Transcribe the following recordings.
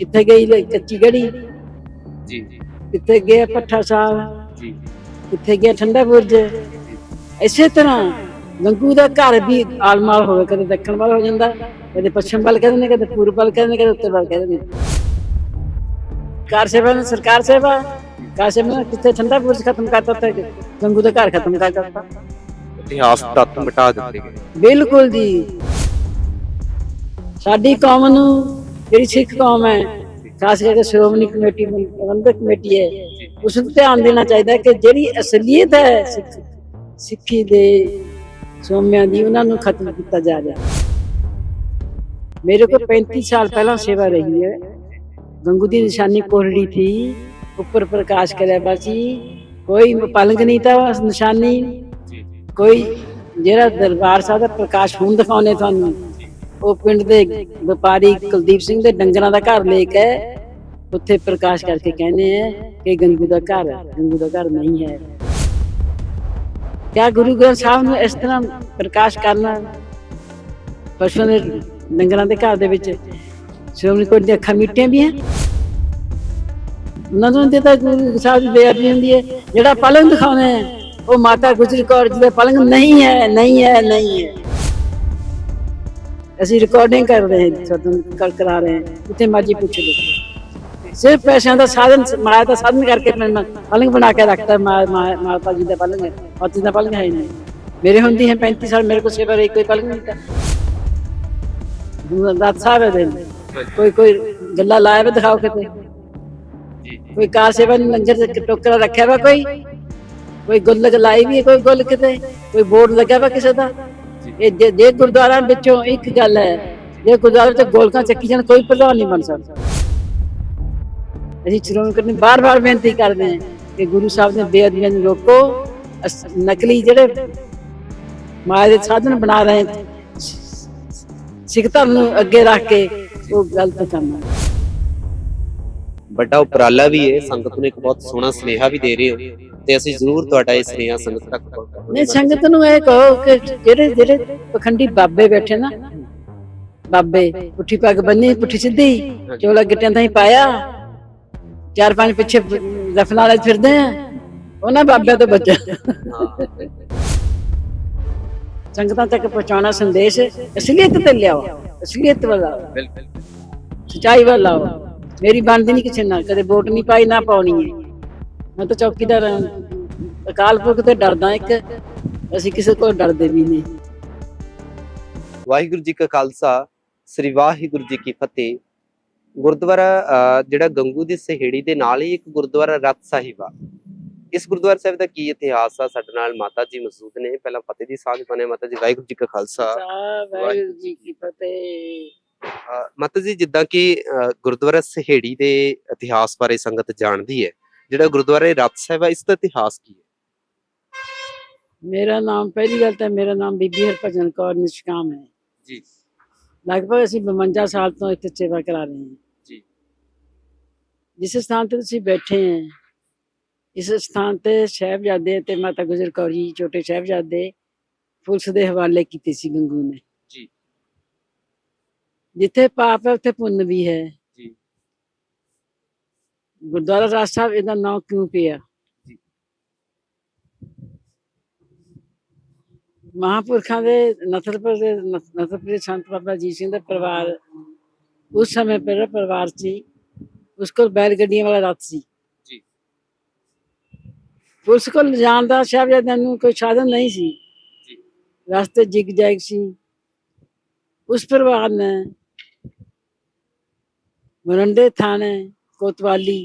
ਕਿੱਥੇ ਗਈ ਲ- ਕੱਚੀ ਗੜੀ? ਜੀ ਜੀ। ਕਿੱਥੇ ਗਿਆ ਪੱਠਾ ਸਾਹਿਬ ਜੀ ਕਿੱਥੇ ਗਿਆ ਠੰਡਾ ਬੁਰਜ? ਇਸੇ ਤਰ੍ਹਾਂ ਗੰਗੂ ਦਾ ਘਰ ਵੀ ਆਲਮਾਲ ਹੋਵੇ ਕਦੇ ਦੱਖਣ ਵੱਲ ਹੋ ਜਾਂਦਾ ਕਦੇ ਪੱਛਮ ਵੱਲ ਕਹਿੰਦੇ ਨੇ ਕਦੇ ਪੂਰਬ ਵੱਲ ਕਹਿੰਦੇ ਨੇ ਕਦੇ ਉੱਤਰ ਵੱਲ ਕਹਿੰਦੇ ਨੇ। ਕਾਰ ਸੇਵਾ ਨੇ ਸਰਕਾਰ ਸੇਵਾ। ਕਾਰ ਸੇਵਾ ਨੇ ਕਿੱਥੇ ਠੰਡਾ ਬੁਰਜ ਖਤਮ ਕਰਤਾ ਤੇ ਗੰਗੂ ਦਾ ਘਰ ਖਤਮ ਕਰ ਦਿੱਤਾ ਇਤਿਹਾਸ ਤੱਤ ਮਿਟਾ ਦਿੱਤੇ ਗਏ। ਬਿਲਕੁਲ ਜੀ। ਸਾਡੀ ਕੌਮ ਨੂੰ ਜਿਹੜੀ ਸਿੱਖ ਕੌਮ ਹੈ, ਖਾਸ ਕਰਕੇ ਸ਼੍ਰੋਮਣੀ ਕਮੇਟੀ, ਪ੍ਰਬੰਧਕ ਕਮੇਟੀ ਹੈ, ਉਸ ਨੂੰ ਧਿਆਨ ਦੇਣਾ ਚਾਹੀਦਾ ਕਿ ਜਿਹੜੀ ਅਸਲੀਅਤ ਹੈ ਸਿੱਖੀ ਦੇ ਸੋਮਿਆਂ ਦੀ, ਉਹਨਾਂ ਨੂੰ ਖਤਮ ਕੀਤਾ ਜਾ ਰਿਹਾ ਮੇਰੇ ਕੋਲ 35 ਸਾਲ ਪਹਿਲਾਂ ਸੇਵਾ ਰਹੀ ਹੈ। ਗੰਗੂ ਦੀ ਨਿਸ਼ਾਨੀ ਕੋਹੜੀ ਥੀ, ਉੱਪਰ ਪ੍ਰਕਾਸ਼ ਕਰਿਆ ਬਾਸੀ ਕੋਈ ਪਲੰਗ ਨਹੀਂ ਤਾਂ ਨਿਸ਼ਾਨੀ। ਕੋਈ ਜਿਹੜਾ ਦਰਬਾਰ ਸਾਹਿਬ ਦਾ ਪ੍ਰਕਾਸ਼ ਹੁਣ ਦਿਖਾਉਣੇ ਤੁਹਾਨੂੰ। ਉਹ ਪਿੰਡ ਦੇ ਵਪਾਰੀ ਕੁਲਦੀਪ ਸਿੰਘ ਦੇ ਡੰਗਰਾਂ ਦਾ ਘਰ ਲੇਕ ਹੈ ਉੱਥੇ ਪ੍ਰਕਾਸ਼ ਕਰਕੇ ਕਹਿੰਦੇ ਆ ਕਿ ਗੰਗੂ ਦਾ ਘਰ, ਗੰਗੂ ਦਾ ਘਰ ਨਹੀਂ ਹੈ। ਕਿਆ ਗੁਰੂ ਗ੍ਰੰਥ ਸਾਹਿਬ ਨੂੰ ਇਸ ਤਰ੍ਹਾਂ ਪ੍ਰਕਾਸ਼ ਕਰਨਾ? ਪਸ਼ੂਆਂ ਦੇ ਡੰਗਰਾਂ ਦੇ ਘਰ ਦੇ ਵਿੱਚ ਸ਼੍ਰੋਮਣੀ ਕੋਟ ਦੀਆਂ ਅੱਖਾਂ ਮਿੱਟੀਆਂ ਵੀ ਹੈ। ਉਹਨਾਂ ਨੂੰ ਤੇ ਤਾਂ ਗੁਰੂ ਸਾਹਿਬ ਦੀ ਬੇਅਦਬੀ ਹੁੰਦੀ ਹੈ। ਜਿਹੜਾ ਪਲੰਗ ਦਿਖਾਉਂਦੇ ਹੈ ਉਹ ਮਾਤਾ ਗੁਜਰ ਕੌਰ ਜੀ ਦਾ ਪਲੰਗ ਨਹੀਂ ਹੈ ਨਹੀਂ ਹੈ ਨਹੀਂ ਹੈ। ਅਸੀਂ ਰਿਕਾਰਡਿੰਗ ਕਰ ਰਹੇ ਹਾਂ ਸਤਨ ਕਰ ਕਰਾ ਰਹੇ ਹਾਂ ਜਿੱਥੇ ਮਰਜ਼ੀ ਪੁੱਛ ਲਓ। ਸਿਰਫ ਪੈਸਿਆਂ ਦਾ ਸਾਧਨ ਮਾਇਆ ਦਾ ਸਾਧਨ ਕਰਕੇ ਮੈਂ ਪਲੰਗ ਬਣਾ ਕੇ ਰੱਖਤਾ ਮਾਤਾ ਜੀ ਦਾ ਪਲੰਗ। ਹੈ ਜੀ ਦਾ ਪਲੰਗ ਹੈ ਨਹੀਂ। ਮੇਰੇ ਹੁੰਦੀ ਹੈ 35 ਸਾਲ ਮੇਰੇ ਕੋਲ ਸੇਵਾ ਰਹੀ ਕੋਈ ਪਲੰਗ ਨਹੀਂ ਤਾਂ। ਰਾਤ ਹੈ ਦਿਨ। ਕੋਈ ਕੋਈ ਗੱਲਾਂ ਲਾਇਆ ਵੇ ਦਿਖਾਓ ਕਿਤੇ। ਕੋਈ ਕਾਰ ਸੇਵਾ ਲੰਗਰ ਦੇ ਟੋਕਰਾ ਰੱਖਿਆ ਵਾ ਕੋਈ? ਕੋਈ ਗੁੱਲ ਲਾਈ ਵੀ ਕੋਈ ਗੁੱਲ ਕਿਤੇ? ਕੋਈ ਬੋਰਡ ਲੱਗਿਆ ਵਾ ਕਿਸੇ ਦਾ? ਇਹ ਜੇ- ਜੇ ਗੁਰਦੁਆਰਾ ਵਿੱਚੋਂ ਇੱਕ ਗੱਲ ਹੈ, ਜੇ ਗੁਰਦੁਆਰੇ ਵਿੱਚ ਗੋਲਕਾਂ ਚੱਕੀ ਜਾਣ, ਕੋਈ ਪ੍ਰਧਾਨ ਨਹੀਂ ਬਣ ਸਕਦਾ। ਅਸੀਂ ਸ਼੍ਰੋਮਣੀ ਕਮੇਟੀ ਬਾਰ-ਬਾਰ ਬੇਨਤੀ ਕਰਦੇ ਹਾਂ ਕਿ ਗੁਰੂ ਸਾਹਿਬ ਦੇ ਬੇਅਦਬੀਆਂ ਨੂੰ ਰੋਕੋ। ਅਸ- ਨਕਲੀ ਜਿਹੜੇ ਮਾਇਆ ਦੇ ਸਾਧਨ ਬਣਾ ਰਹੇ ਸਿੱਖ ਧਰਮ ਨੂੰ ਅੱਗੇ ਰੱਖ ਕੇ ਉਹ ਗਲਤ ਕੰਮ ਹੈ। ਵੱਡਾ ਉਪਰਾਲਾ ਵੀ ਹੈ ਸੰਗਤ ਨੂੰ ਇੱਕ ਬਹੁਤ ਸੋਹਣਾ ਸੁਨੇਹਾ ਵੀ ਦੇ ਰਹੇ ਹੋ ਤੇ ਅਸੀਂ ਜ਼ਰੂਰ ਤੁਹਾਡਾ ਇਹ ਸੁਨੇਹਾ ਸੰਗਤ ਤੱਕ ਨਹੀਂ ਸੰਗਤ ਨੂੰ ਇਹ ਕਹੋ ਕਿ ਜਿਹੜੇ ਜਿਹੜੇ ਪਖੰਡੀ ਬਾਬੇ ਬੈਠੇ ਨਾ ਬਾਬੇ ਪੁੱਠੀ ਪੱਗ ਬੰਨੀ ਪੁੱਠੀ ਸਿੱਧੀ ਚੋਲਾ ਗਿੱਟਿਆਂ ਤਾਂ ਹੀ ਪਾਇਆ ਚਾਰ ਪੰਜ ਪਿੱਛੇ ਦਫਨਾ ਵਾਲੇ ਫਿਰਦੇ ਆ ਉਹਨਾਂ ਬਾਬਿਆਂ ਤੋਂ ਬਚਾ। ਸੰਗਤਾਂ ਤੱਕ ਪਹੁੰਚਾਉਣਾ ਸੰਦੇਸ਼ ਅਸਲੀਅਤ ਤੇ ਲਿਆਓ ਅਸਲੀਅਤ ਵੱਲ ਬਿਲਕੁਲ। ਸਚਾਈ ਵੱਲ ਮੇਰੀ ਬਣਦੀ ਨਹੀਂ ਕਿਸੇ ਨਾਲ ਕਦੇ ਵੋਟ ਨਹੀਂ ਪਾਈ ਨਾ ਪਾਉਣੀ ਹੈ ਮੈਂ ਤਾਂ ਚੌਕੀਦਾਰ ਹਾਂ। ਅਕਾਲ ਪੁਰਖ ਤੇ ਡਰਦਾ ਇੱਕ ਅਸੀਂ ਕਿਸੇ ਕੋਲ ਡਰਦੇ ਵੀ ਨਹੀਂ। ਵਾਹਿਗੁਰੂ ਜੀ ਕਾ ਖਾਲਸਾ ਸ੍ਰੀ ਵਾਹਿਗੁਰੂ ਜੀ ਕੀ ਫਤਿਹ। ਗੁਰਦੁਆਰਾ ਜਿਹੜਾ ਗੰਗੂ ਦੀ ਸਹੇੜੀ ਦੇ ਨਾਲ ਹੀ ਇੱਕ ਗੁਰਦੁਆਰਾ ਰਤ ਸਾਹਿਬ ਆ। ਇਸ ਗੁਰਦੁਆਰਾ ਸਾਹਿਬ ਦਾ ਕੀ ਇਤਿਹਾਸ ਆ? ਸਾਡੇ ਨਾਲ ਮਾਤਾ ਜੀ ਮੌਜੂਦ ਨੇ। ਪਹਿਲਾਂ ਫਤਿਹ ਦੀ ਸਾਂਝ ਪਾਣੇ ਮਾਤਾ ਜੀ। ਵਾਹਿਗੁਰੂ ਜੀ ਕਾ ਖਾਲਸਾ। ਵਾਹਿਗੁਰੂ ਜੀ ਕੀ ਫਤਿਹ। ਮਾਤਾ ਜੀ ਜਿੱਦਾਂ ਕਿ ਗੁਰਦੁਆਰਾ ਸਹੇੜੀ ਦੇ ਇਤਿਹਾਸ ਬਾਰੇ ਸੰਗਤ ਜਾਣਦੀ ਹੈ ਜਿਹੜਾ ਗੁਰਦੁਆਰਾ ਰਤ ਸਾਹਿਬ ਆ ਇਸ ਦਾ ਇਤਿਹਾਸ ਕੀ ਹੈ? ਮੇਰਾ ਨਾਮ ਪਹਿਲੀ ਗੱਲ ਤਾਂ ਮੇਰਾ ਨਾਮ ਬੀਬੀ ਹਰਭਜਨ ਕੌਰ ਨਿਸ਼ਕਾਮ ਹੈ। ਜੀ। ਲਗਭਗ ਅਸੀਂ 52 ਸਾਲ ਤੋਂ ਇੱਥੇ ਸੇਵਾ ਕਰਾ ਰਹੇ ਹਾਂ। ਜੀ। ਜਿਸ ਸਥਾਨ ਤੇ ਤੁਸੀਂ ਬੈਠੇ ਹੈ ਇਸ ਸਥਾਨ ਤੇ ਸਾਹਿਬਜ਼ਾਦੇ ਤੇ ਮਾਤਾ ਗੁਜਰ ਕੌਰ ਜੀ ਛੋਟੇ ਸਾਹਿਬਜ਼ਾਦੇ ਪੁਲਿਸ ਦੇ ਹਵਾਲੇ ਕੀਤੇ ਸੀ ਗੰਗੂ ਨੇ। ਜਿੱਥੇ ਪਾਪ ਹੈ ਉੱਥੇ ਪੁੰਨ ਵੀ ਹੈ। ਜੀ। ਗੁਰਦੁਆਰਾ ਰਾਜ ਸਾਹਿਬ ਇਹਦਾ ਨਾਮ ਕਿਉਂ ਪਿਆ? ਜੀ। ਮਹਾਂਪੁਰਖਾਂ ਦੇ ਨਥਰਪੁਰ ਦੇ ਨਥ- ਨਥਰਪੁਰ ਦੇ ਸੰਤ ਬਾਬਾ ਜੀ ਸਿੰਘ ਦਾ ਪਰਿਵਾਰ ਉਸ ਸਮੇਂ ਪਹਿਲਾ ਪਰਿਵਾਰ ਸੀ। ਉਸ ਕੋਲ ਬੈਲ ਗੱਡੀਆਂ ਵਾਲਾ ਰੱਥ ਸੀ। ਜੀ। ਪੁਲਿਸ ਕੋਲ ਜਾਣ ਦਾ ਸਾਹਿਬਜ਼ਾਦਿਆਂ ਨੂੰ ਕੋਈ ਸਾਧਨ ਨਹੀਂ ਸੀ। ਜੀ। ਰਸਤੇ ਜਿਗ ਜੈਗ ਸੀ। ਉਸ ਪਰਿਵਾਰ ਨੇ ਮਰੰਡੇ ਥਾਣੇ ਕੋਤਵਾਲੀ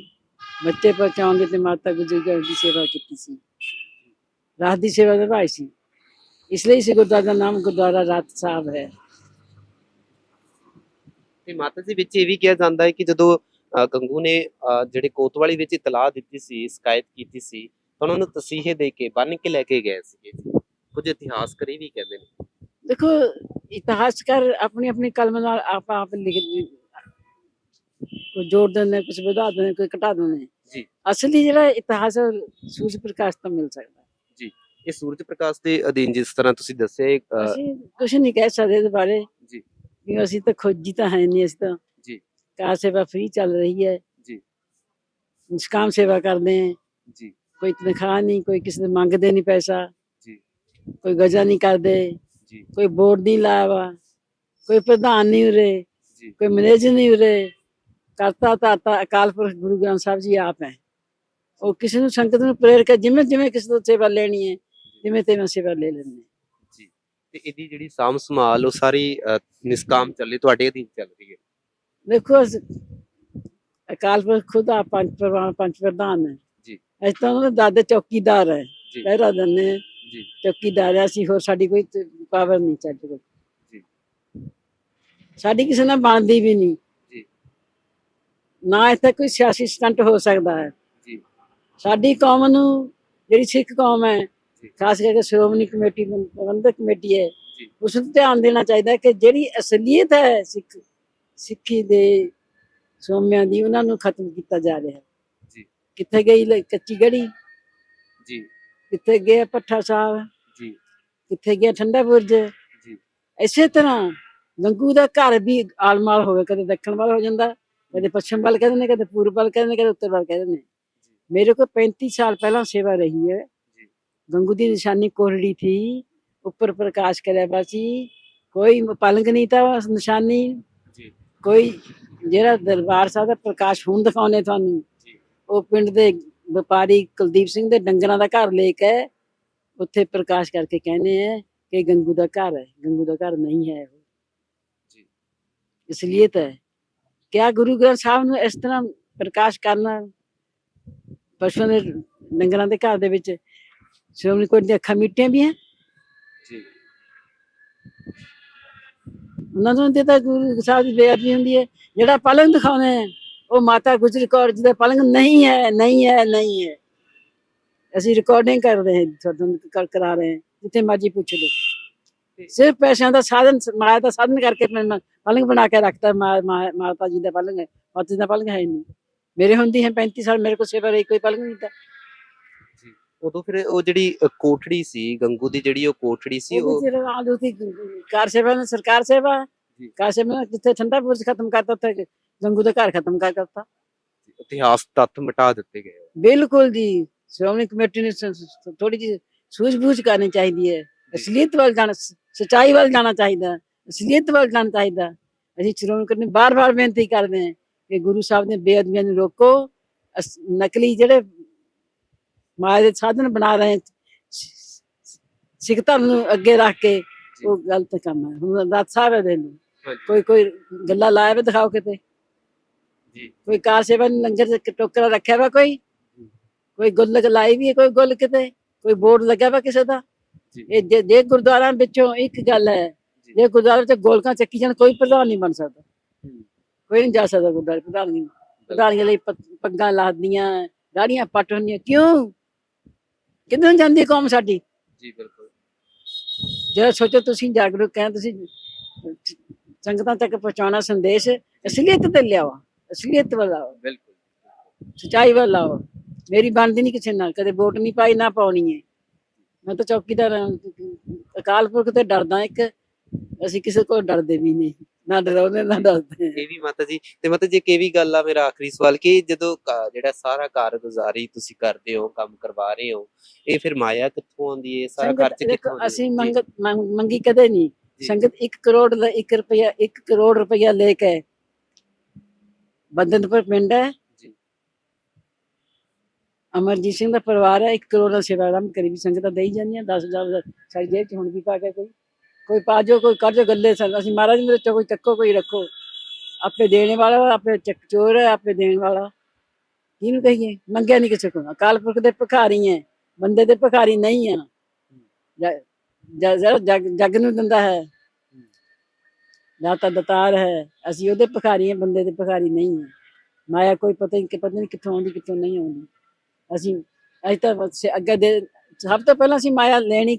ਬੱਚੇ ਪਹੁੰਚਾਉਣ ਦੇ ਤੇ ਮਾਤਾ ਗੁਜਰ ਦੀ ਸੇਵਾ ਕੀਤੀ ਸੀ। ਰਾਤ ਦੀ ਸੇਵਾ ਨਿਭਾਈ ਸੀ। ਇਸ ਲਈ ਇਸ ਗੁਰਦੁਆਰਾ ਦਾ ਨਾਮ ਗੁਰਦੁਆਰਾ ਰਾਤ ਸਾਹਿਬ ਹੈ। ਤੇ ਮਾਤਾ ਜੀ ਵਿੱਚ ਇਹ ਵੀ ਕਿਹਾ ਜਾਂਦਾ ਹੈ ਕਿ ਜਦੋਂ ਗੰਗੂ ਨੇ ਜਿਹੜੇ ਕੋਤਵਾਲੀ ਵਿੱਚ ਇਤਲਾਹ ਦਿੱਤੀ ਸੀ ਸ਼ਿਕਾਇਤ ਕੀਤੀ ਸੀ ਤਾਂ ਉਹਨਾਂ ਨੂੰ ਤਸੀਹੇ ਦੇ ਕੇ ਬੰਨ ਕੇ ਲੈ ਕੇ ਗਏ ਸੀਗੇ। ਕੁਝ ਇਤਿਹਾਸਕਾਰੀ ਵੀ ਕਹਿੰਦੇ ਨੇ। ਦੇਖੋ ਇਤਿਹਾਸਕਾਰ ਆਪਣੀ ਆਪਣੀ ਕਲਮ ਨਾਲ ਆਪ ਆਪ ਲਿਖ ਕੋਈ ਜੋੜ ਦਿੰਦੇ ਕੁਝ ਵਧਾ ਦਿੰਦੇ ਕੋਈ ਘਟਾ ਦਿੰਦੇ। ਜੀ। ਅਸਲੀ ਜਿਹੜਾ ਇਤਿਹਾਸ ਹੈ, ਸੂਰਜ ਪ੍ਰਕਾਸ਼ ਤੋਂ ਮਿਲ ਸਕਦਾ। ਹੈ। ਇਹ ਸੂਰਜ ਪ੍ਰਕਾਸ਼ ਦੇ ਅਧੀਨ ਜਿਸ ਤਰ੍ਹਾਂ ਤੁਸੀਂ ਦੱਸਿਆ ਇਹ, ਅਸੀਂ ਕੁਝ ਨਹੀਂ ਕਹਿ ਸਕਦੇ ਇਹਦੇ ਬਾਰੇ। ਜੀ। ਕਿ ਅਸੀਂ ਤਾਂ ਖੋਜੀ ਤਾਂ ਹੈ ਨਹੀਂ ਅਸੀਂ ਤਾਂ ਜੀ। ਕਾਰ ਸੇਵਾ ਫ੍ਰੀ ਚੱਲ ਰਹੀ ਹੈ। ਜੀ। ਨਿਸ਼ਕਾਮ ਸੇਵਾ ਕਰਦੇ हैं ਜੀ। ਕੋਈ ਤਨਖਾਹ ਨਹੀਂ ਕੋਈ ਕਿਸੇ ਦੇ ਮੰਗਦੇ ਨਹੀਂ ਪੈਸਾ। ਜੀ। ਕੋਈ ਗਜਾ ਨਹੀਂ ਕਰਦੇ। ਜੀ। ਕੋਈ ਬੋਰਡ ਨਹੀਂ ਲਾਇਆ ਵਾ। ਕੋਈ ਪ੍ਰਧਾਨ ਨਹੀਂ ਉਰੇ। ਜੀ। ਕੋਈ ਮੈਨੇਜਰ ਨਹੀਂ ਉਰੇ। ਕਰਤਾ ਤਾਤਾ ਅਕਾਲ ਪੁਰਖ ਗੁਰੂ ਗ੍ਰੰਥ ਸਾਹਿਬ ਜੀ ਆਪ ਹੈ। ਉਹ ਕਿਸੇ ਨੂੰ ਸੰਗਤ ਨੂੰ ਪ੍ਰੇਰਿਤ ਕਰ ਜਿਵੇਂ ਜਿਵੇਂ ਕਿਸੇ ਤੋਂ ਸੇਵਾ ਲੈਣੀ ਹੈ ਜਿਵੇਂ ਤਿਵੇਂ ਸੇਵਾ ਲੈ ਹਾਂ। ਜੀ ਤੇ ਇਹਦੀ ਜਿਹੜੀ ਸਾਂਭ ਸੰਭਾਲ ਉਹ ਸਾਰੀ ਨਿਸ਼ਕਾਮ ਚੱਲੇ ਤੁਹਾਡੇ ਅਧੀਨ ਚੱਲ ਰਹੀ ਹੈ। ਦੇਖੋ ਅਕਾਲ ਪੁਰਖ ਖੁਦ ਆ ਪੰਜ ਪ੍ਰਵਾਨ ਪੰਜ ਪ੍ਰਧਾਨ ਹੈ। ਜੀ। ਅਸੀਂ ਤਾਂ ਉਹਨਾਂ ਦੇ ਦਾਦੇ ਚੌਕੀਦਾਰ ਹੈ। ਪਹਿਰਾ ਦਿੰਦੇ ਹਾਂ, ਜੀ। ਚੌਕੀਦਾਰ ਹੈ, ਅਸੀਂ ਹੋਰ ਸਾਡੀ ਕੋਈ ਪਾਵਰ ਨਹੀਂ ਚੱਜ ਕੋਲ ਜੀ। ਸਾਡੀ ਕਿਸੇ ਨਾਲ ਬਣਦੀ ਵੀ ਨਹੀਂ। ਨਾ ਇੱਥੇ ਕੋਈ ਸਿਆਸੀ ਸਟੰਟ ਹੋ ਸਕਦਾ ਹੈ। ਜੀ। ਸਾਡੀ ਕੌਮ ਨੂੰ ਜਿਹੜੀ ਸਿੱਖ ਕੌਮ ਹੈ। ਖਾਸ ਕਰਕੇ ਸ਼੍ਰੋਮਣੀ ਕਮੇਟੀ ਪ੍ਰਬੰ- ਪ੍ਰਬੰਧਕ ਕਮੇਟੀ ਹੈ ਉਸ ਨੂੰ ਧਿਆਨ ਦੇਣਾ ਚਾਹੀਦਾ ਕਿ ਜਿਹੜੀ ਅਸਲੀਅਤ ਹੈ ਸਿੱਖ ਸਿੱਖੀ ਦੇ ਸੋਮਿਆਂ ਦੀ ਉਹਨਾਂ ਨੂੰ ਖਤਮ ਕੀਤਾ ਜਾ ਰਿਹਾ ਹੈ। ਜੀ। ਕਿੱਥੇ ਗਈ ਕੱਚੀ ਗੜੀ? ਜੀ। ਕਿੱਥੇ ਗਿਆ ਪੱਠਾ ਸਾਹਿਬ? ਜੀ। ਕਿੱਥੇ ਗਿਆ ਠੰਡਾ ਬੁਰਜ? ਜੀ। ਇਸੇ ਤਰ੍ਹਾਂ ਗੰਗੂ ਦਾ ਘਰ ਵੀ ਆਲਮਾਲ ਹੋਵੇ ਕਦੇ ਦੱਖਣ ਵੱਲ ਹੋ ਜਾਂਦਾ। ਕਦੇ ਪੱਛਮ ਵੱਲ ਕਹਿੰਦੇ ਨੇ ਕਦੇ ਪੂਰਬ ਵੱਲ ਕਹਿੰਦੇ ਨੇ ਕਦੇ ਉੱਤਰ ਵੱਲ ਕਹਿੰਦੇ ਨੇ ਮੇਰੇ ਕੋਲ 35 ਸਾਲ ਪਹਿਲਾਂ ਸੇਵਾ ਰਹੀ ਹੈ। ਗੰਗੂ ਦੀ ਨਿਸ਼ਾਨੀ ਕੋਰੜੀ ਥੀ ਉੱਪਰ ਪ੍ਰਕਾਸ਼ ਕਰਿਆ ਬਾਸੀ ਕੋਈ ਪਲੰਗ ਨਹੀਂ ਤਾਂ ਨਿਸ਼ਾਨੀ। ਕੋਈ ਜਿਹੜਾ ਦਰਬਾਰ ਸਾਹਿਬ ਦਾ ਪ੍ਰਕਾਸ਼ ਹੁਣ ਦਿਖਾਉਨੇ ਤੁਹਾਨੂੰ। ਉਹ ਪਿੰਡ ਦੇ ਵਪਾਰੀ ਕੁਲਦੀਪ ਸਿੰਘ ਦੇ ਡੰਗਰਾਂ ਦਾ ਘਰ ਲੈ ਕੇ ਉੱਥੇ ਪ੍ਰਕਾਸ਼ ਕਰਕੇ ਕਹਿੰਦੇ ਆ ਕਿ ਗੰਗੂ ਦਾ ਘਰ ਹੈ। ਗੰਗੂ ਦਾ ਘਰ ਨਹੀਂ ਹੈ ਉਹ। ਜੀ। ਇਸ ਲਈ ਤਾਂ ਕਿਆ ਗੁਰੂ ਗ੍ਰੰਥ ਸਾਹਿਬ ਨੂੰ ਇਸ ਤਰ੍ਹਾਂ ਪ੍ਰਕਾਸ਼ ਕਰਨਾ ਪਸ਼ੂਆਂ ਦੇ ਡੰਗਰਾਂ ਦੇ ਘਰ ਦੇ ਵਿੱਚ ਸ਼੍ਰੋਮਣੀ ਕੋਟ ਦੀਆਂ ਅੱਖਾਂ ਮਿੱਟੀਆਂ ਵੀ ਹੈ। ਜੀ। ਉਹਨਾਂ ਨੂੰ ਤੇ ਤਾਂ ਗੁਰੂ ਸਾਹਿਬ ਦੀ ਬੇਅਦਬੀ ਹੁੰਦੀ ਹੈ। ਜਿਹੜਾ ਪਲੰਗ ਦਿਖਾਉਂਦੇ ਹੈ ਉਹ ਮਾਤਾ ਗੁਜਰ ਕੌਰ ਜੀ ਦਾ ਪਲੰਗ ਨਹੀਂ ਹੈ ਨਹੀਂ ਹੈ ਨਹੀਂ ਹੈ। ਅਸੀਂ ਰਿਕਾਰਡਿੰਗ ਕਰਦੇ ਹਾਂ ਤੁਹਾਨੂੰ ਕਰ ਕਰਾ ਰਹੇ ਹਾਂ। ਜਿੱਥੇ ਮਰਜ਼ੀ ਪੁੱਛ ਲਓ। ਸਿਰਫ ਪੈਸਿਆਂ ਦਾ ਸਾਧਨ ਮਾਇਆ ਦਾ ਸਾਧਨ ਕਰਕੇ ਪ- ਪਲੰਗ ਬਣਾ ਕੇ ਰੱਖਤਾ ਮਾ- ਮਾ- ਮਾਤਾ ਜੀ ਦਾ ਪਲੰਗ। ਹੈ ਮਾਤਾ ਜੀ ਦਾ ਪਲੰਗ ਹੈ ਹੀ ਨਹੀਂ। ਮੇਰੇ ਹੁੰਦੀ ਹੈ 35 ਸਾਲ ਮੇਰੇ ਕੋਲ ਸੇਵਾ ਰਹੀ ਕੋਈ ਪਲੰਗ ਨਹੀਂ ਤਾਂ। ਜੀ। ਉਦੋਂ ਫਿਰ ਉਹ ਜਿਹੜੀ ਕੋਠੜੀ ਸੀ ਗੰਗੂ ਦੀ ਜਿਹੜੀ ਉਹ ਕੋਠੜੀ ਸੀ ਉਹ ਫਿਰ ਆਲੂ ਦੀ ਕਾਰ ਸੇਵਾ ਨੇ ਸਰਕਾਰ ਸੇਵਾ। ਜੀ। ਕਾਰ ਸੇਵਾ ਜਿੱਥੇ ਠੰਡਾ ਬੁਰਜ ਖਤਮ ਕਰਤਾ ਉੱਥੇ ਗੰਗੂ ਦਾ ਘਰ ਖਤਮ ਕਰ ਕਰਤਾ ਇਤਿਹਾਸ ਤੱਤ ਮਿਟਾ ਦਿੱਤੇ ਗਏ ਬਿਲਕੁਲ ਜੀ। ਸ਼੍ਰੋਮਣੀ ਕਮੇਟੀ ਨੇ ਥੋੜੀ ਜਿਹੀ ਸੂਝ-ਬੂਝ ਕਰਨੀ ਚਾਹੀਦੀ ਹੈ। ਅਸਲੀਅਤ ਵੱਲ ਜਾਣਾ ਸਚਾਈ ਵੱਲ ਜਾਣਾ ਚਾਹੀਦਾ ਅਸਲੀਅਤ ਵੱਲ ਜਾਣਾ ਚਾਹੀਦਾ। ਅਸੀਂ ਸ਼੍ਰੋਮਣੀ ਕਮੇਟੀ ਬਾਰ-ਬਾਰ ਬੇਨਤੀ ਕਰਦੇ ਹਾਂ ਕਿ ਗੁਰੂ ਸਾਹਿਬ ਨੇ ਬੇਅਦਬੀਆਂ ਨੂੰ ਰੋਕੋ। ਨਕਲੀ ਜਿਹੜੇ ਮਾਇਆ ਦੇ ਸਾਧਨ ਬਣਾ ਰਹੇ ਸਿੱਖ ਧਰਮ ਨੂੰ ਅੱਗੇ ਰੱਖ ਕੇ ਉਹ ਗਲਤ ਕੰਮ ਹੈ। ਹੁਣ ਦਾਤ ਸਾਹਿਬ ਦੇ ਨੂੰ ਕੋਈ ਕੋਈ ਗੱਲਾਂ ਲਾਇਆ ਵੇ ਦਿਖਾਓ ਕਿਤੇ? ਜੀ। ਕੋਈ ਕਾਰ ਸੇਵਾ ਲੰਗਰ ਟੋਕਰਾ ਰੱਖਿਆ ਵਾ ਕੋਈ? ਕੋਈ ਗੁੱਲ ਲਾਈ ਵੀ ਕੋਈ ਗੁੱਲ ਕਿਤੇ? ਕੋਈ ਬੋਰਡ ਲੱਗਿਆ ਵਾ ਕਿਸੇ ਦਾ। ਇਹ ਜੇ- ਜੇ ਗੁਰਦੁਆਰਾਂ ਵਿੱਚੋਂ ਇੱਕ ਗੱਲ ਹੈ ਜੀ। ਜੇ ਗੁਰਦੁਆਰੇ ਵਿੱਚ ਗੋਲਕਾਂ ਚੱਕੀ ਜਾਣ ਕੋਈ ਪ੍ਰਧਾਨ ਨਹੀਂ ਬਣ ਸਕਦਾ। ਕੋਈ ਨਹੀਂ ਜਾ ਸਕਦਾ ਗੁਰਦੁਆਰੇ ਪ੍ਰਧਾਨ ਨਹੀਂ। ਪ੍ਰਧਾਨੀਆਂ ਲਈ ਪੱਗਾਂ ਲਾਦੀਆਂ ਦਾੜੀਆਂ ਪੱਟ ਹੁੰਦੀਆਂ। ਕਿਉਂ? ਕਿੱਦਾਂ ਜਾਂਦੀ ਕੌਮ ਸਾਡੀ? ਜੀ ਬਿਲਕੁਲ। ਜਿਹੜਾ ਸੋਚੋ ਤੁਸੀਂ ਜਾਗਰੂਕ ਕਹਿ ਤੁਸੀਂ ਸੰਗਤਾਂ ਤੱਕ ਪਹੁੰਚਾਉਣਾ ਸੰਦੇਸ਼ ਅਸਲੀਅਤ ਤੇ ਲਿਆਓ। ਅਸਲੀਅਤ ਵੱਲ ਬਿਲਕੁਲ। ਸਚਾਈ ਵੱਲ ਮੇਰੀ ਬਣਦੀ ਨਹੀਂ ਕਿਸੇ ਨਾਲ। ਕਦੇ ਵੋਟ ਨਹੀਂ ਪਾਈ ਨਾ ਪਾਉਣੀ ਹੈ। ਮੈਂ ਤਾਂ ਚੌਕੀਦਾਰ ਹਾਂ। ਅਕਾਲ ਪੁਰਖ ਤੇ ਡਰਦਾ ਇੱਕ। ਅਸੀਂ ਕਿਸੇ ਕੋਲ ਡਰਦੇ ਵੀ ਨਹੀਂ। ਨਾ ਡਰਾਉਂਦੇ ਨਾ ਡਰਦੇ। ਇਹ ਵੀ ਮਾਤਾ ਜੀ ਤੇ ਮਾਤਾ ਜੀ ਇੱਕ ਇਹ ਵੀ ਗੱਲ ਆ ਮੇਰਾ ਆਖਰੀ ਸਵਾਲ ਕਿ ਜਦੋਂ ਕਾ- ਜਿਹੜਾ ਸਾਰਾ ਕਾਰਗੁਜ਼ਾਰੀ ਤੁਸੀਂ ਕਰਦੇ ਹੋ ਕੰਮ ਕਰਵਾ ਰਹੇ ਹੋ ਇਹ ਫਿਰ ਮਾਇਆ ਕਿੱਥੋਂ ਆਉਂਦੀ ਹੈ ਇਹ ਸਾਰਾ ਸੰਗਤ ਖਰਚ ਦੇਖੋ, ਕਿੱਥੋਂ ਆਉਂਦਾ ਅਸੀਂ ਮੰਗ ਮੰਗ- ਮੰਗੀ ਕਦੇ ਨਹੀਂ। ਸੰਗਤ 1 ਕਰੋੜ ਦਾ 1 ਰੁਪਇਆ 1 ਕਰੋੜ ਰੁਪਇਆ ਲੈ ਕੇ ਬੰਦਨਪੁਰ ਪਿੰਡ ਹੈ। ਅਮਰਜੀਤ ਸਿੰਘ ਦਾ ਪਰਿਵਾਰ ਹੈ 1 ਕਰੋੜ ਦਾ ਸੇਵਾ ਆਰੰਭ ਕਰੀਬੀ ਸੰਗਤਾਂ ਦੇਈ ਜਾਂਦੀਆਂ 10000 ਸਾਡੀ ਜੇਬ 'ਚ ਹੁਣ ਵੀ ਪਾ ਕੇ ਕੋਈ ਕੋਈ ਪਾਜੋ ਕੋਈ ਕਰਜੋ ਗੱਲੇ ਸਨ। ਅਸੀਂ ਮਹਾਰਾਜ ਮੇਰੇ ਚੋਂ ਕੋਈ ਚੱਕੋ, ਕੋਈ ਰੱਖੋ। ਆਪੇ ਦੇਣੇ ਵਾਲਾ, ਆਪੇ ਚੋਰ ਹੈ, ਆਪੇ ਦੇਣ ਵਾਲਾ। ਕਿਹਨੂੰ ਕਹੀਏ? ਮੰਗਿਆ ਨਹੀਂ ਕਿਸੇ ਕੋਲ। ਅਕਾਲ ਪੁਰਖ ਦੇ ਭਿਖਾਰੀ ਹੈ, ਬੰਦੇ ਦੇ ਭਿਖਾਰੀ ਨਹੀਂ ਆ ਜਗ ਜਗ ਨੂੰ ਦਿੰਦਾ ਹੈ। ਦਾਤਾ ਦਤਾਰ ਹੈ। ਅਸੀਂ ਉਹਦੇ ਭਿਖਾਰੀ ਹਾਂ, ਬੰਦੇ ਦੇ ਭਿਖਾਰੀ ਨਹੀਂ ਹਾਂ। ਮਾਇਆ ਕੋਈ ਪਤਾ ਨਹੀਂ ਕਿ, ਪਤਾ ਨਹੀਂ ਕਿੱਥੋਂ ਆਉਂਦੀ, ਕਿੱਥੋਂ ਨਹੀਂ ਆਉਂਦੀ। ਅਸੀਂ ਅਸੀਂ ਤਾਂ ਅੱਗੇ ਦੇ ਸਭ ਤੋਂ ਪਹਿਲਾਂ ਅਸੀਂ ਮਾਇਆ ਲੈਣੀ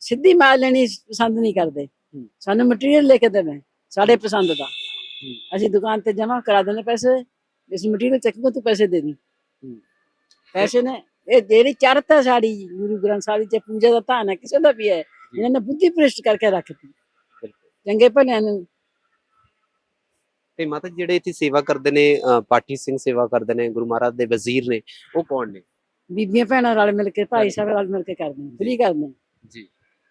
ਸਿੱਧੀ ਮਾਇਆ ਲੈਣੀ ਪਸੰਦ ਨਹੀਂ ਕਰਦੇ। ਹੂੰ। ਸਾਨੂੰ ਮਟੀਰੀਅਲ ਲੈ ਕੇ ਦੇਵੇ ਸਾਡੇ ਪਸੰਦ ਦਾ। ਅਸੀਂ ਦੁਕਾਨ ਤੇ ਜਮਾ ਕਰਾ ਦਿੰਦੇ ਪੈਸੇ ਅਸੀਂ ਮਟੀਰੀਅਲ ਚੱਕੋ ਤੂੰ ਪੈਸੇ ਦੇ ਦੀ। ਹੂੰ। ਪੈਸੇ ਨੇ ਇਹ ਜਿਹੜੀ ਚਰਤ ਹੈ ਸਾਡੀ ਗੁਰੂ ਗ੍ਰੰਥ ਸਾਹਿਬ ਦੀ ਤੇ ਪੂਜਾ ਦਾ ਧਾਨ ਹੈ ਕਿਸੇ ਦਾ ਵੀ ਹੈ ਇਹਨਾਂ ਨੇ ਬੁੱਧੀ ਭ੍ਰਿਸ਼ਟ ਕਰਕੇ ਰੱਖਤੀ। ਬਿਲਕੁਲ। ਚੰਗੇ ਭਲਿਆਂ ਨੂੰ ਤੇ ਮਾਤਾ ਜੀ ਜਿਹੜੇ ਇੱਥੇ ਸੇਵਾ ਕਰਦੇ ਨੇ ਅ, ਪਾਠੀ ਸਿੰਘ ਸੇਵਾ ਕਰਦੇ ਨੇ ਗੁਰੂ ਮਹਾਰਾਜ ਦੇ ਵਜ਼ੀਰ ਨੇ ਉਹ ਕੌਣ ਨੇ? ਬੀਬੀਆਂ ਭੈਣਾਂ ਰਲ ਮਿਲ ਕੇ ਭਾਈ ਸਾਹਿਬ ਰਲ ਮਿਲ ਕੇ ਕਰਦੇ ਨੇ। ਫ੍ਰੀ ਕਰਦੇ ਨੇ ਜੀ।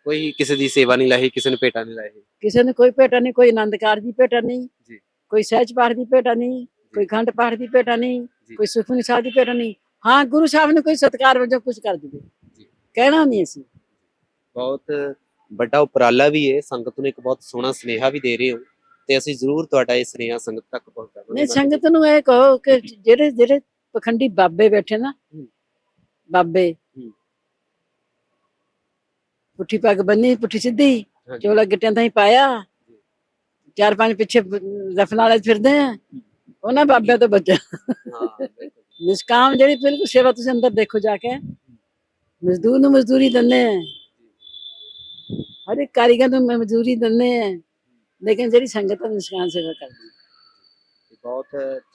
ਕੋਈ ਕਿਸੇ ਦੀ ਸੇਵਾ ਨਹੀਂ ਲਾਹੀ ਕਿਸੇ ਨੇ ਭੇਟਾ ਨਹੀਂ ਲਾਹੀ? ਕਿਸੇ ਨੂੰ ਕੋਈ ਭੇਟਾ ਨਹੀਂ ਕੋਈ ਆਨੰਦ ਕਾਰਜ ਦੀ ਭੇਟਾ ਨਹੀਂ ਜੀ। ਕੋਈ ਸਹਿਜ ਪਾਠ ਦੀ ਭੇਟਾ ਨਹੀਂ ਕੋਈ ਖੰਡ ਪਾਠ ਦੀ ਭੇਟਾ ਨਹੀਂ ਜੀ। ਕੋਈ ਸੁਖਮਨੀ ਸਾਹਿਬ ਦੀ ਭੇਟਾ ਨਹੀਂ। ਹਾਂ ਗੁਰੂ ਸਾਹਿਬ ਨੇ ਕੋਈ ਸਤਿਕਾਰ ਵਜੋਂ ਕੁਝ ਕਰ ਜੀ। ਕਹਿਣਾ ਨਹੀਂ ਅਸੀਂ। ਬਹੁਤ ਵੱਡਾ ਉਪਰਾਲਾ ਵੀ ਹੈ ਸੰਗਤ ਨੂੰ ਇੱਕ ਬਹੁਤ ਸੋਹਣਾ ਸੁਨੇਹਾ ਵੀ ਦੇ ਰਹੇ ਹੋ। ਤੇ ਅਸੀਂ ਜ਼ਰੂਰ ਤੁਹਾਡਾ ਇਹ ਸੁਨੇਹਾ ਸੰਗਤ ਤੱਕ ਪਹੁੰਚਾਵਾਂਗੇ। ਨਹੀਂ ਸੰਗਤ ਨੂੰ ਇਹ ਕਹੋ ਕਿ ਜਿਹੜੇ ਜਿਹੜੇ ਪਖੰਡੀ ਬਾਬੇ ਬੈਠੇ ਨਾ। ਬਾਬੇ। ਪੁੱਠੀ ਪੱਗ ਬੰਨੀ ਪੁੱਠੀ ਸਿੱਧੀ। ਚੋਲਾ ਗਿੱਟਿਆਂ ਤਾਂ ਹੀ ਪਾਇਆ ਚਾਰ ਪੰਜ ਪਿੱਛੇ ਰਫਲ ਵਾਲੇ ਫਿਰਦੇ ਆ। ਉਹਨਾਂ ਬਾਬਿਆਂ ਤੋਂ ਬਚਾ। ਹਾਂ ਨਿਸ਼ਕਾਮ ਜਿਹੜੀ ਬਿਲਕੁਲ ਸੇਵਾ ਤੁਸੀਂ ਅੰਦਰ ਦੇਖੋ ਜਾ ਕੇ। ਮਜ਼ਦੂਰ ਨੂੰ ਮਜ਼ਦੂਰੀ ਦਿੰਦੇ ਆ। ਹਰ ਇੱਕ ਕਾਰੀਗਰ ਨੂੰ ਮਜ਼ਦੂਰੀ ਦਿੰਦੇ ਆ। ਲੇਕਿਨ ਜਿਹੜੀ ਸੰਗਤ ਹੈ ਨਿਸ਼ਕਾਮ ਸੇਵਾ ਕਰਦੀ ਹੈ। ਬਹੁਤ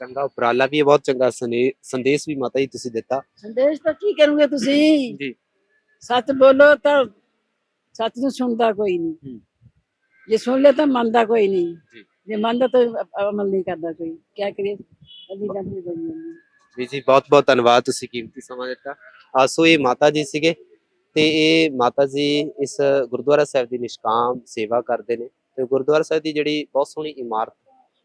ਚੰਗਾ ਉਪਰਾਲਾ ਵੀ ਹੈ ਬਹੁਤ ਚੰਗਾ ਸੰਦੇਸ਼ ਵੀ ਮਾਤਾ ਜੀ ਤੁਸੀਂ ਦਿੱਤਾ। ਸੰਦੇਸ਼ ਤਾਂ ਕੀ ਕਰੋਗੇ ਤੁਸੀਂ? ਜੀ। ਸੱਚ ਬੋਲੋ ਤਾਂ ਸੱਚ ਨੂੰ ਸੁਣਦਾ ਕੋਈ ਨਹੀਂ। ਜੇ ਸੁਣ ਲੈ ਤਾਂ ਮੰਨਦਾ ਕੋਈ ਨਹੀਂ। ਜੀ। ਜੇ ਮੰਨਦਾ ਤਾਂ ਅਮਲ ਨਹੀਂ ਕਰਦਾ ਕੋਈ। ਕੀ ਕਰੀਏ? ਅੱਧੀ ਜਾਂਦੀ ਬਣੀ ਜੀ ਜੀ ਬਹੁਤ ਬਹੁਤ ਧੰਨਵਾਦ ਤੁਸੀਂ ਕੀਮਤੀ ਸਮਾਂ ਦਿੱਤਾ। ਆਸੋ ਇਹ ਮਾਤਾ ਜੀ ਸੀਗੇ ਤੇ ਇਹ ਮਾਤਾ ਜੀ ਇਸ ਗੁਰਦੁਆਰਾ ਸਾਹਿਬ ਦੀ ਨਿਸ਼ਕਾਮ ਸੇਵਾ ਕਰਦੇ ਨੇ। ਤੇ ਗੁਰਦੁਆਰਾ ਸਾਹਿਬ ਦੀ ਜਿਹੜੀ ਬਹੁਤ ਸੋਹਣੀ ਇਮਾਰਤ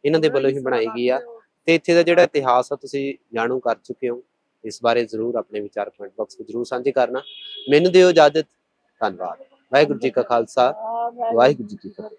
ਇਹਨਾਂ ਦੇ ਵੱਲੋਂ ਹੀ ਬਣਾਈ ਗਈ ਆ। ਤੇ ਇੱਥੇ ਦਾ ਜਿਹੜਾ ਇਤਿਹਾਸ ਆ ਤੁਸੀਂ ਜਾਣੂ ਕਰ ਚੁੱਕੇ ਹੋ। ਇਸ ਬਾਰੇ ਜ਼ਰੂਰ ਆਪਣੇ ਵਿਚਾਰ ਕਮੈਂਟ ਬਾਕਸ ਵਿੱਚ ਜ਼ਰੂਰ ਸਾਂਝੇ ਕਰਨਾ। ਮੈਨੂੰ ਦਿਓ ਇਜਾਜ਼ਤ। ਧੰਨਵਾਦ। ਵਾਹਿਗੁਰੂ ਜੀ ਕਾ ਖਾਲਸਾ। ਵਾਹਿਗੁਰੂ ਜੀ ਕੀ ਫਤਿਹ।